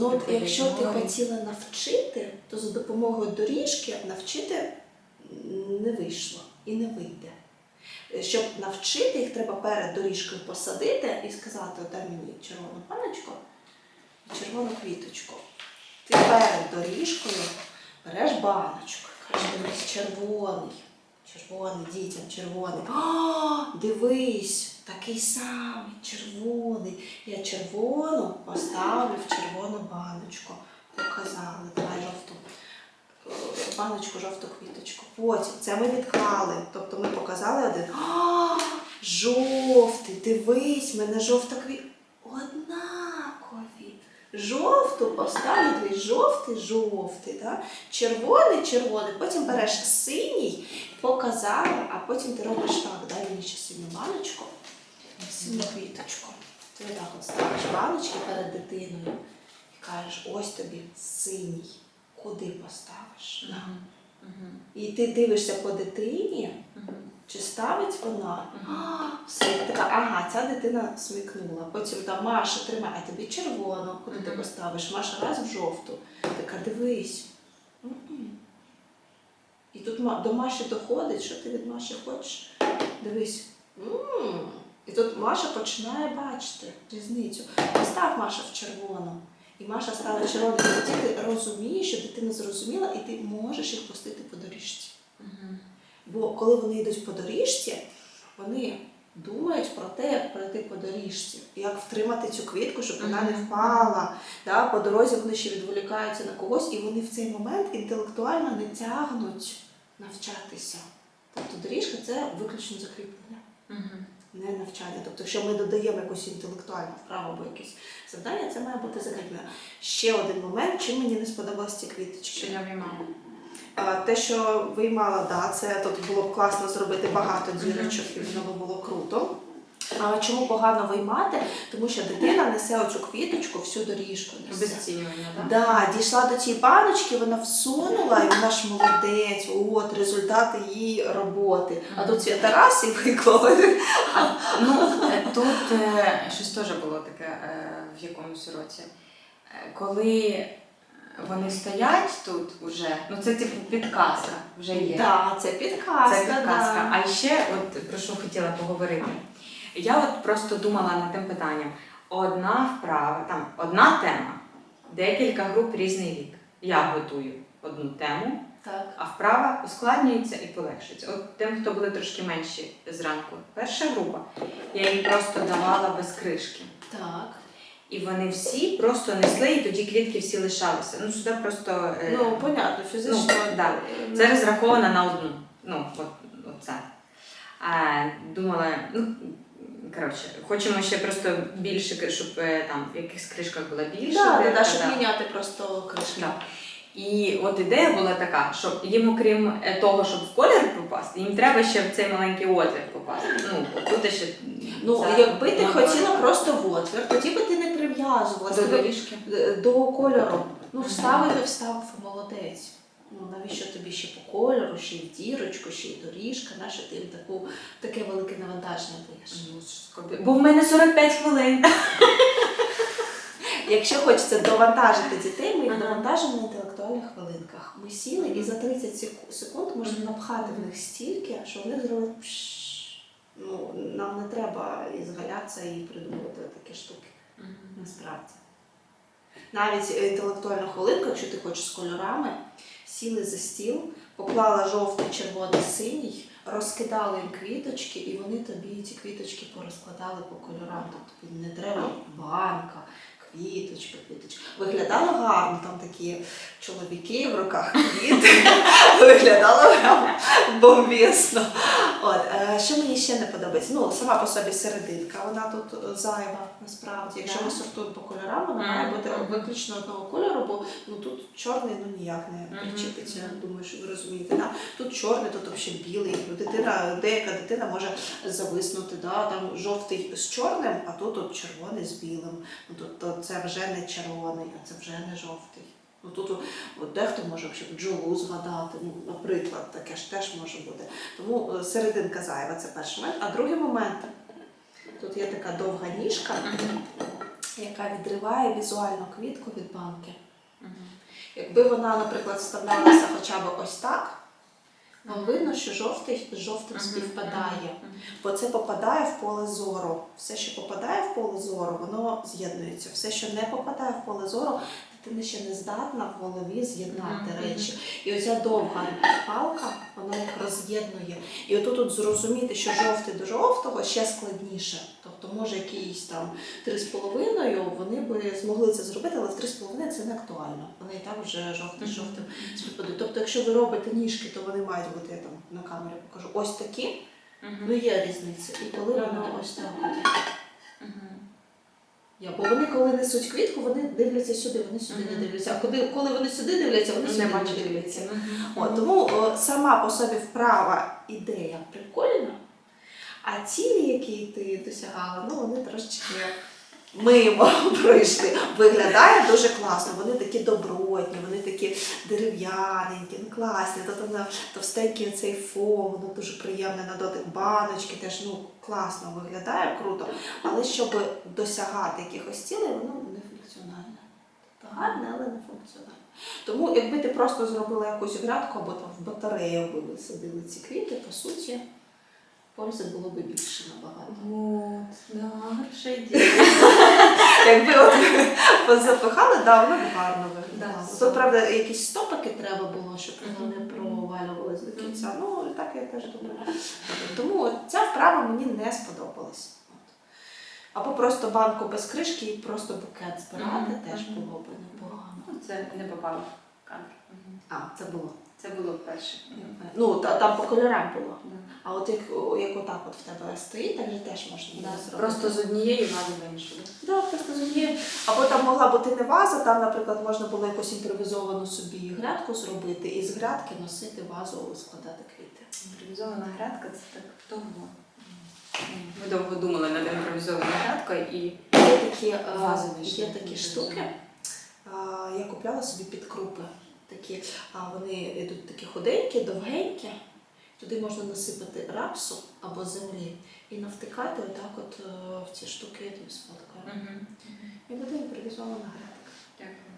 Ну, от якщо ти хотіла навчити, то за допомогою доріжки навчити не вийшло і не вийде. Щоб навчити, їх треба перед доріжкою посадити і сказати, дай мені червону паночку і червону квіточку. Ти перед доріжкою береш баночку, кажеш, дивись, червоний, червоний, дітям червоний. А, дивись, такий самий, червоний. Я червону поставлю в червону баночку. Показали, давай жовту е, баночку, жовту квіточку. Потім це ми відклали. Тобто ми показали один. А, жовтий, дивись, мене жовта квітка. Однакові. Жовту поставлю, дивись, жовтий, жовтий, да? червоний, червоний. Потім береш синій, показала, а потім ти робиш так, дай мені ще синю баночку, синю квіточку. Ти отак от ставиш баночки перед дитиною і кажеш, ось тобі синій. Куди поставиш? Мгм. Мгм. І ти дивишся по дитині, Мгм. чи ставить вона? А, Все, така, ага, ця дитина смикнула. Потім там Маша тримає, а тобі червону, куди ти поставиш? Маша раз в жовту. Така, дивись. М-м. І тут до Маші доходить, що ти від Маші хочеш. Дивись. М. І тут Маша починає бачити різницю. Постав Маша в червону. І Маша стала червоною, тоді ти розумієш, що дитина зрозуміла, і ти можеш їх пустити по доріжці. Бо коли вони йдуть по доріжці, вони думають про те, як пройти по доріжці, як втримати цю квітку, щоб вона не впала. Да? По дорозі вони ще відволікаються на когось, і вони в цей момент інтелектуально не тягнуть навчатися. Тобто доріжка це виключно закріплення. Не навчання. Тобто, якщо ми додаємо якусь інтелектуальну вправу або якесь завдання, це має бути закріплено. Ще один момент, чим мені не сподобалися ці квіточки. Що я виймала? Те, що виймала, да, це тут було б класно зробити багато дірочок, і воно було круто. А чому погано виймати? Тому що дитина несе оцю квіточку всю доріжку. Обесцінювання, так? Да, дійшла до цієї баночки, вона всунула, і вона ж молодець, от результати її роботи. А тут Свята раз і виклали. Ну, е, тут е, щось теж було таке е, в якомусь році. Коли вони стоять тут уже, ну це типу підказка вже є. Да, це підказка. Це підказка. Да. А ще, от про що хотіла поговорити. Я от просто думала над тим питанням. Одна вправа, там одна тема, декілька груп різний вік. Я готую одну тему, Так. а вправа ускладнюється і полегшується. От тим, хто були трошки менші зранку, перша група, я їм просто давала без кришки. Так. І вони всі просто несли, і тоді квітки всі лишалися. Ну, сюди просто. е, Ну, понятно, фізично. Ну, да. Це розраховано на одну. Ну, от, от це. А, думала, ну, коротше, хочемо ще просто більше, щоб е, там в якихось кришках була більше. Да, да, дирка, да, щоб да. міняти просто кришки. Да. І от ідея була така, щоб їм, окрім е, того, щоб в колір попасти, їм треба ще в цей маленький отвір попасти. Ну, тут ще Ну, якби ти хотіла просто в отвір, тоді би ти не прив'язувалася до е, до кольору. Ну, вставив і вставив, молодець. Ну, навіщо тобі ще по кольору, ще й дірочку, ще й доріжка, нащо ти їм таку, таке велике навантаження даєш? Ну, Бо в мене 45 хвилин. Якщо хочеться довантажити дітей, ми їх Ага. довантажимо на інтелектуальних хвилинках. Ми сіли і за 30 секунд можна напхати в них стільки, що вони зроблять пш. Ну, нам не треба ізгалятися і придумувати такі штуки. Насправді. Навіть е, інтелектуальну хвилинку, якщо ти хочеш з кольорами, сіли за стіл, поклала жовтий, червоний, синій, розкидали їм квіточки, і вони тобі ці квіточки порозкладали по кольорам. Тобто не треба банка, квіточка, квіточка. Виглядало гарно, там такі чоловіки в руках квіти. Виглядало прям бомбісно. От, е, що мені ще не подобається? Ну, сама по собі серединка, вона тут е, зайва насправді. Якщо ми сортуємо по кольорам, вона має бути виключно одного кольору, бо ну тут чорний ну ніяк не причепиться. Думаю, що ви розумієте. Да? Тут чорний, тут взагалі білий. Ну, Дитина, деяка дитина може зависнути, да? там жовтий з чорним, а тут от червоний з білим. Ну тут то це вже не червоний, а це вже не жовтий. Ну тут от дехто може бджолу згадати, ну, наприклад, таке ж теж може бути. Тому е, серединка зайва це перший момент. А другий момент тут є така довга ніжка, яка відриває візуально квітку від банки. Якби вона, наприклад, вставлялася хоча б ось так, вам видно, що жовтий з жовтим співпадає. Бо це попадає в поле зору. Все, що попадає в поле зору, воно з'єднується. Все, що не попадає в поле зору, дитина ще не здатна в голові з'єднати речі. І оця довга палка, вона їх роз'єднує. І отут тут зрозуміти, що жовтий до жовтого ще складніше. Тобто, може, якісь там три з половиною вони би змогли це зробити, але в три з половиною це не актуально. Вони і так вже жовтий з жовтим співпадають. Тобто, якщо ви робите ніжки, то вони мають бути я там на камері покажу. Ось такі. Ну є різниця. І коли воно ось так. Я, бо вони, коли несуть квітку, вони дивляться сюди, вони сюди не дивляться. А коли, коли вони сюди дивляться, вони сюди Не не, дивляться. От, тому о, сама по собі вправа ідея прикольна, а цілі, які ти досягала, ну вони трошечки мимо пройшли. Виглядає дуже класно. Вони такі добротні, вони такі дерев'яненькі, ну класні. Тут на товстенький цей фон, воно дуже приємне на дотик баночки, теж ну класно виглядає, круто. Але щоб досягати якихось цілей, воно не функціональне. Гарне, але не функціональне. Тому якби ти просто зробила якусь грядку або там в батарею висадили ці квіти, по суті, пользи було би більше набагато. Вот, да, хороша ідея. Якби от запихали, да, воно б гарно виглядало. Да, Тут, правда, якісь стопики треба було, щоб воно не Мгм. провалювалось до кінця. Ну, так я теж думаю. Тому от ця вправа мені не сподобалась. От. Або просто банку без кришки і просто букет збирати теж було б непогано. Ну, Це не попало в. Мгм. А, це було. Це було перше. Ну, та, там по кольорам було. Да. А от як, як отак от в тебе стоїть, так же теж можна буде Да. зробити. Просто з однієї вази в іншу. да? Да, просто з однієї. Або там могла бути не ваза, там, наприклад, можна було якусь імпровізовану собі грядку зробити і з грядки носити вазу, складати квіти. Імпровізована грядка це так довго. Ми довго думали над імпровізованою грядкою і Є такі, е, Вази є такі штуки. Я купляла собі під крупи. Такі, а вони йдуть такі худенькі, довгенькі. Туди можна насипати рапсу або землі і навтикати отак от е, в ці штуки я тобі Угу. І буде імпровізована графіка. Дякую.